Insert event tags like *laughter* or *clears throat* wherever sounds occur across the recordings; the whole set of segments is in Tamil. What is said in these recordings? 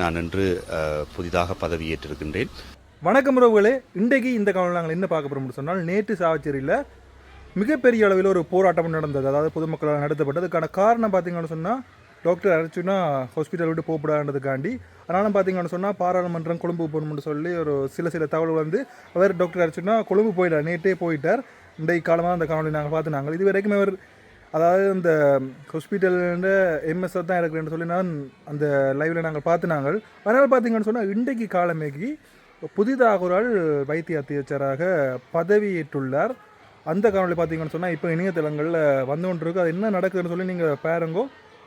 நான் இன்று புதிதாக பதவியேற்றிருக்கின்றேன் வணக்கம் உறவுகளே. இன்றைக்கு இந்த காலம் நாங்கள் என்ன பார்க்க போகிறோம்னு சொன்னால் நேற்று சாவச்சேரியில் மிகப்பெரிய அளவில் ஒரு போராட்டம் நடந்தது. அதாவது பொதுமக்களால் நடத்தப்பட்டது. அதுக்கான காரணம் பார்த்தீங்கன்னு சொன்னால் டாக்டர் அர்ச்சுனா ஹாஸ்பிட்டல் விட்டு போகக்கூடாதுன்றதுக்காண்டி. அதனால பார்த்தீங்கன்னு சொன்னால் பாராளுமன்றம் கொழும்பு போகணும்னு சொல்லி ஒரு சில சில தகவல் வந்து அவர் டாக்டர் அர்ச்சுனா கொழும்பு போயிட்டார். நேற்றே போயிட்டார். இன்றைக்கு காலமாக அந்த காணொலி நாங்கள் பார்த்து நாங்கள் இது வரைக்கும் அவர் அதாவது இந்த ஹாஸ்பிட்டலில் எம்எஸ் தான் இருக்கிறேன் சொல்லி நான் அந்த லைவில் நாங்கள் பார்த்து நாங்கள். அதனால் பார்த்தீங்கன்னு சொன்னால் இன்றைக்கு காலமேகி புதிதாக ஒரு ஆள் வைத்திய அத்தியட்சராக பதவியேற்றுள்ளார். அந்த காலத்தில் பார்த்தீங்கன்னு சொன்னால் இப்போ இணையதளங்களில் வந்து கொண்டிருக்கு. அது என்ன நடக்குதுன்னு சொல்லி நீங்கள் பாருங்கோ.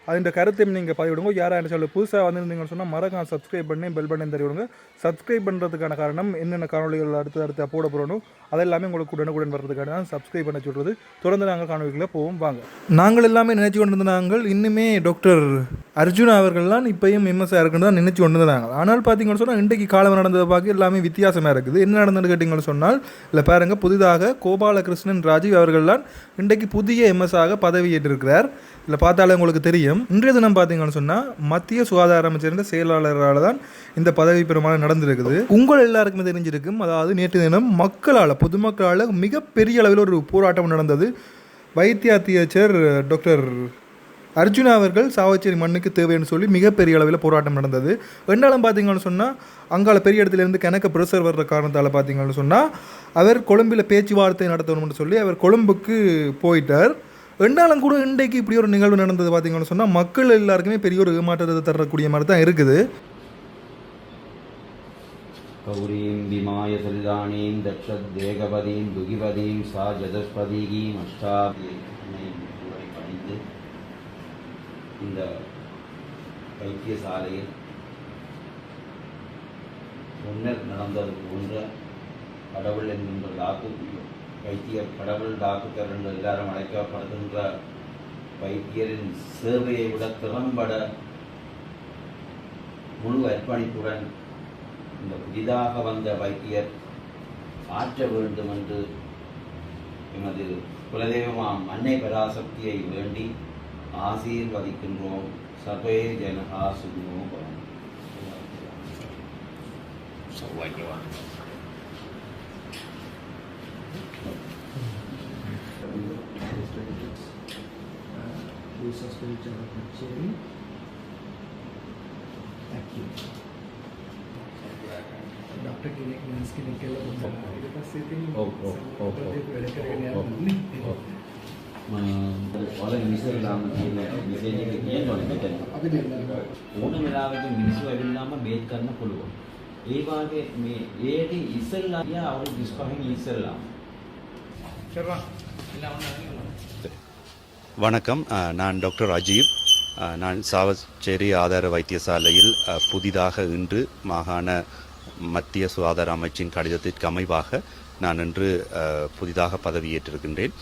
அதிൻ്റെ கருத்தையும் நீங்கள் பதிவிடுங்க. யாராக என்ன சொல்ல. புதுசாக வந்திருந்தீங்கன்னு சொன்னால் மறக்காம சப்ஸ்கிரைப் பண்ணி பெல் பண்ணி தருவிடுங்க சப்ஸ்கிரைப் பண்ணுறதுக்கான காரணம் என்னென்ன காணொலிகள் அடுத்து அடுத்து போட போகிறோம் அதெல்லாமே உங்களுக்கு உடனுக்குடன் வர்றதுக்கான தான் சப்ஸ்கிரைப் பண்ண சொல்கிறது தொடர்ந்து நாங்கள் காணொலிகளை போவோம். வாங்க. நாங்கள் எல்லாமே நினைச்சு கொண்டு நாங்கள் இன்னுமே டாக்டர் அர்ஜுனா அவர்கள்லாம் இப்பயும் எம்எஸ்ஆர் இருக்குன்னு தான் நினச்சி கொண்டு இருந்தாங்க ஆனால் பார்த்தீங்கன்னு சொன்னால் இன்றைக்கு காலம் நடந்ததை பார்க்க எல்லாமே வித்தியாசமாக இருக்குது. என்ன நடந்ததுன்னு கேட்டிங்கன்னு சொன்னால் இல்லை பாருங்கள் புதிதாக கோபாலகிருஷ்ணன் ராஜீவ் அவர்கள்லாம் இன்றைக்கு புதிய எம்எஸ்ஆக பதவியேற்றிருக்கிறார். இல்லை பார்த்தாலே உங்களுக்கு தெரியும். இன்றைய தினம் பார்த்தீங்கன்னு சொன்னால் மத்திய சுகாதார அமைச்சரின் செயலாளரால் தான் இந்த பதவி பெருமாள் நடந்திருக்குது. உங்கள் எல்லாருக்குமே தெரிஞ்சிருக்கும் அதாவது நேற்று தினம் மக்களால் பொதுமக்களால் மிகப்பெரிய அளவில் ஒரு போராட்டம் நடந்தது. வைத்திய அத்தியட்சர் டாக்டர் அர்ஜுனா அவர்கள் சாவச்சேரி மண்ணுக்கு தேவைன்னு சொல்லி மிகப்பெரிய அளவில் போராட்டம் நடந்தது. ரெண்டாலும் பார்த்தீங்கன்னு சொன்னால் அங்கால பெரிய இடத்துலேருந்து கிணக்க பிரசர் வர்ற காரணத்தால் பார்த்தீங்கன்னு சொன்னால் அவர் கொழும்பில் பேச்சுவார்த்தை நடத்தணும்னு சொல்லி அவர் கொழும்புக்கு போயிட்டார். என்றாலும் கூட இன்றைக்கு இப்படி ஒரு நிகழ்வு நடந்தது பார்த்தீங்கன்னு சொன்னால் மக்கள் எல்லாருக்குமே பெரிய ஒரு ஏமாற்றத்தை தரக்கூடிய மாதிரி தான் இருக்குது. கௌரீம் விமாய சல்லாணீம் தக்ஷத்வேகபதீம் துகிபதீம் சா ஜதஸ்பதீகீம் அஷ்டாபியை பணிந்து இந்த வைத்தியசாலையில் முன்னர் நடந்தது போன்ற கடவுள் என்கின்ற லாக்குக்குள்ளும் வைத்தியர் கடவுள் டாக்டர் என்று எல்லாரும் அழைக்கப்படுகின்ற வைத்தியரின் சேவையை விட திறம்பட முழு அர்ப்பணிப்புடன் இந்த புதிதாக வந்த வைத்தியர் ஆற்ற வேண்டும் என்று எமது குலதெய்வமாம் அன்னை பராசக்தியை வேண்டி ஆசீர்வதிக்கின்றோம். சபே ஜனகா சுகினோ பவன். சௌபாகியவான் సస్పెండ్ చేయడం కట్ చేయండి ಡಾಕ್ಟರ್ ಕ್ಲಿನಿಕ್ ನರ್ಸ್ ಕ್ಲಿನಿಕ್ ಎಲ್ಲ ಇದಕ್ಕೆ ಸ್ಥಿತಿ ඔයාලා මිනිස්සු ලාම කියන මෙසේජ් එක කියනවා මෙතන. අපි දෙන්නවා. ඕන වෙලාවක මිනිස්සු ඇවිල්ලාම බේත් කරන්න පුළුවන්. ඒ වාගේ මේ ඒට ඉස්සෙල්ලා ගියා අවුරුදු 25 ඉස්සෙල්ලා. ෂර්වා. එලා වුණා. வணக்கம். நான் டாக்டர் அஜீவ். நான் சாவச்சேரி ஆதார வைத்தியசாலையில் புதிதாக இன்று மாகாண மத்திய சுகாதார அமைச்சின் கடிதத்திற்கு அமைவாக நான் இன்று புதிதாக பதவியேற்றிருக்கின்றேன்.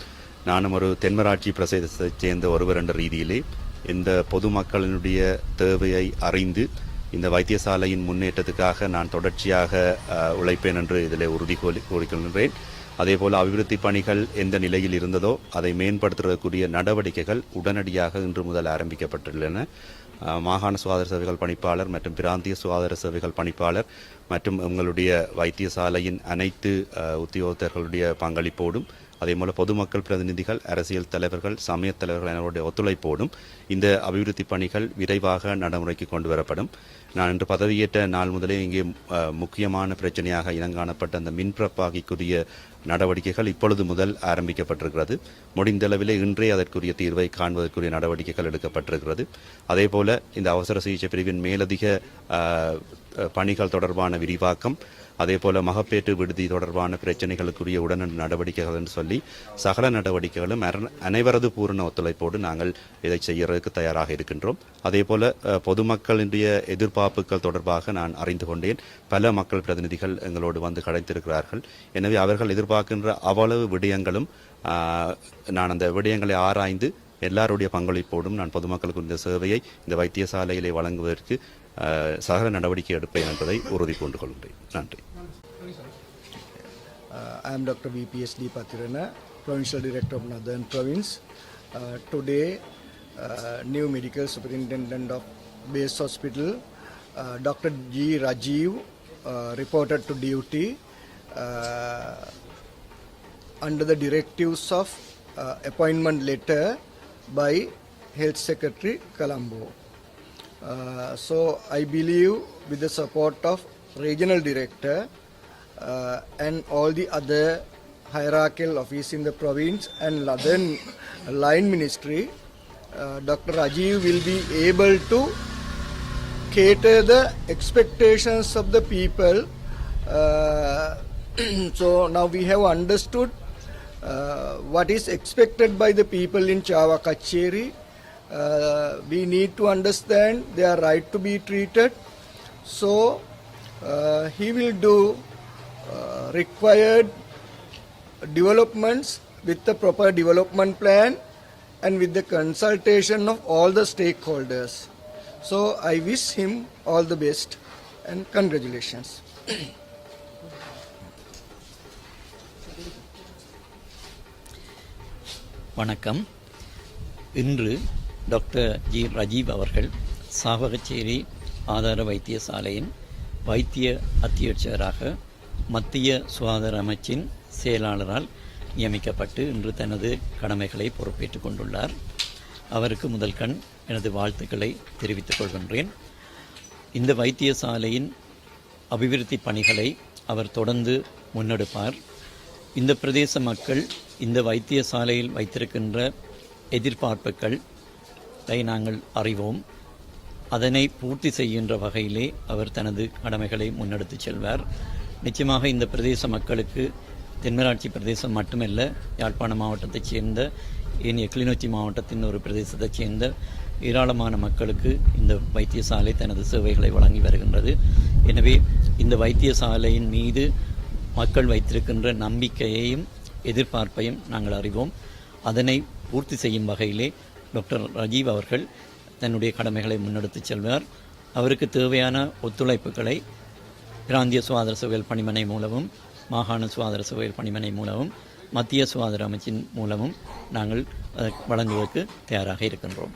நானும் ஒரு தென்மராட்சி பிரதேசத்தைச் சேர்ந்த ஒருவர் என்ற ரீதியிலே இந்த பொதுமக்களினுடைய தேவையை அறிந்து இந்த வைத்தியசாலையின் முன்னேற்றத்துக்காக நான் தொடர்ச்சியாக உழைப்பேன் என்று இதில் உறுதி கோரி கூறிக்கொள்கின்றேன். அதேபோல் அபிவிருத்தி பணிகள் எந்த நிலையில் இருந்ததோ அதை மேம்படுத்துவதற்குரிய நடவடிக்கைகள் உடனடியாக இன்று முதல் ஆரம்பிக்கப்பட்டுள்ளன. மாகாண சுகாதார சேவைகள் பணிப்பாளர் மற்றும் பிராந்திய சுகாதார சேவைகள் பணிப்பாளர் மற்றும் உங்களுடைய வைத்தியசாலையின் அனைத்து உத்தியோகத்தர்களுடைய பங்களிப்போடும் அதே போல பொதுமக்கள் பிரதிநிதிகள் அரசியல் தலைவர்கள் சமயத் தலைவர்கள் அவருடைய ஒத்துழைப்போடும் இந்த அபிவிருத்தி பணிகள் விரைவாக நடைமுறைக்கு கொண்டு வரப்படும். நான் இன்று பதவியேற்ற நாள் முதலே இங்கே முக்கியமான பிரச்சனையாக இனங்காணப்பட்ட அந்த மின்பிரப்பாகிக்குரிய நடவடிக்கைகள் இப்பொழுது முதல் ஆரம்பிக்கப்பட்டிருக்கிறது. முடிந்தளவிலே இன்றே அதற்குரிய தீர்வை காண்பதற்குரிய நடவடிக்கைகள் எடுக்கப்பட்டிருக்கிறது. அதே போல இந்த அவசர சிகிச்சை பிரிவின் மேலதிக பணிகள் தொடர்பான விரிவாக்கம் அதே போல் மகப்பேற்று விடுதி தொடர்பான பிரச்சனைகளுக்குரிய உடனடி நடவடிக்கைகள் என்று சொல்லி சகல நடவடிக்கைகளும் அனைவரது பூரண ஒத்துழைப்போடு நாங்கள் இதை செய்யறதுக்கு தயாராக இருக்கின்றோம். அதே போல் பொதுமக்களினுடைய எதிர்பார்ப்புகள் தொடர்பாக நான் அறிந்து கொண்டேன். பல மக்கள் பிரதிநிதிகள் எங்களோடு வந்து கலைத்திருக்கிறார்கள் எனவே அவர்கள் எதிர்பார்க்கின்ற அவ்வளவு விடயங்களும் நான் அந்த விடயங்களை ஆராய்ந்து எல்லாருடைய பங்களிப்போடும் நான் பொதுமக்களுக்கு இந்த சேவையை இந்த வைத்தியசாலையிலே வழங்குவதற்கு சகல நடவடிக்கை எடுப்பேன் என்பதை உறுதி கொண்டு கொள்கிறேன் நன்றி Uh, I am Dr. VPSD Patirana, Provincial Director of Northern Province. Uh, today, uh, new medical superintendent of Base Hospital uh, Dr. G. Rajiv uh, reported to duty uh, under the directives of uh, appointment letter by Health Secretary Colombo. Uh, so I believe with the support of regional director uh, and all the other hierarchical office in the province and then line ministry, uh, Dr. Rajiv will be able to cater the expectations of the people. Uh, *clears throat* so now we have understood uh, what is expected by the people in Chava Kacheri Uh, we need to understand their right to be treated. So uh, he will do uh, required developments with the proper development plan and with the consultation of all the stakeholders. So I wish him all the best and congratulations. வணக்கம் இன்று டாக்டர் ஜி ரஜீவ் அவர்கள் சாவகச்சேரி ஆதார வைத்தியசாலையின் வைத்திய அத்தியட்சகராக மத்திய சுகாதார அமைச்சின் செயலாளரால் நியமிக்கப்பட்டு இன்று தனது கடமைகளை பொறுப்பேற்றுக் கொண்டுள்ளார். அவருக்கு முதல் கண் எனது வாழ்த்துக்களை தெரிவித்துக் கொள்கின்றேன். இந்த வைத்தியசாலையின் அபிவிருத்தி பணிகளை அவர் தொடர்ந்து முன்னெடுப்பார். இந்த பிரதேச மக்கள் இந்த வைத்தியசாலையில் வைத்திருக்கின்ற எதிர்பார்ப்புகள் நாங்கள் அறிவோம். அதனை பூர்த்தி செய்கின்ற வகையிலே அவர் தனது கடமைகளை முன்னெடுத்துச் செல்வார். நிச்சயமாக இந்த பிரதேச மக்களுக்கு தென்மராட்சி பிரதேசம் மட்டுமல்ல யாழ்ப்பாண மாவட்டத்தைச் சேர்ந்த ஏனைய கிளிநொச்சி மாவட்டத்தின் ஒரு பிரதேசத்தைச் சேர்ந்த ஏராளமான மக்களுக்கு இந்த வைத்தியசாலை தனது சேவைகளை வழங்கி வருகின்றது. எனவே இந்த வைத்தியசாலையின் மீது மக்கள் வைத்திருக்கின்ற நம்பிக்கையையும் எதிர்பார்ப்பையும் நாங்கள் அறிவோம். அதனை பூர்த்தி செய்யும் வகையிலே டாக்டர் ராஜீவ் அவர்கள் தன்னுடைய கடமைகளை முன்னெடுத்துச் செல்வார். அவருக்கு தேவையான ஒத்துழைப்புகளை பிராந்திய சுகாதார சபையில் பணிமனை மூலமும் மாகாண சுகாதார சபையில் பணிமனை மூலமும் மத்திய சுகாதார அமைச்சின் மூலமும் நாங்கள் வழங்குவதற்கு தயாராக இருக்கின்றோம்.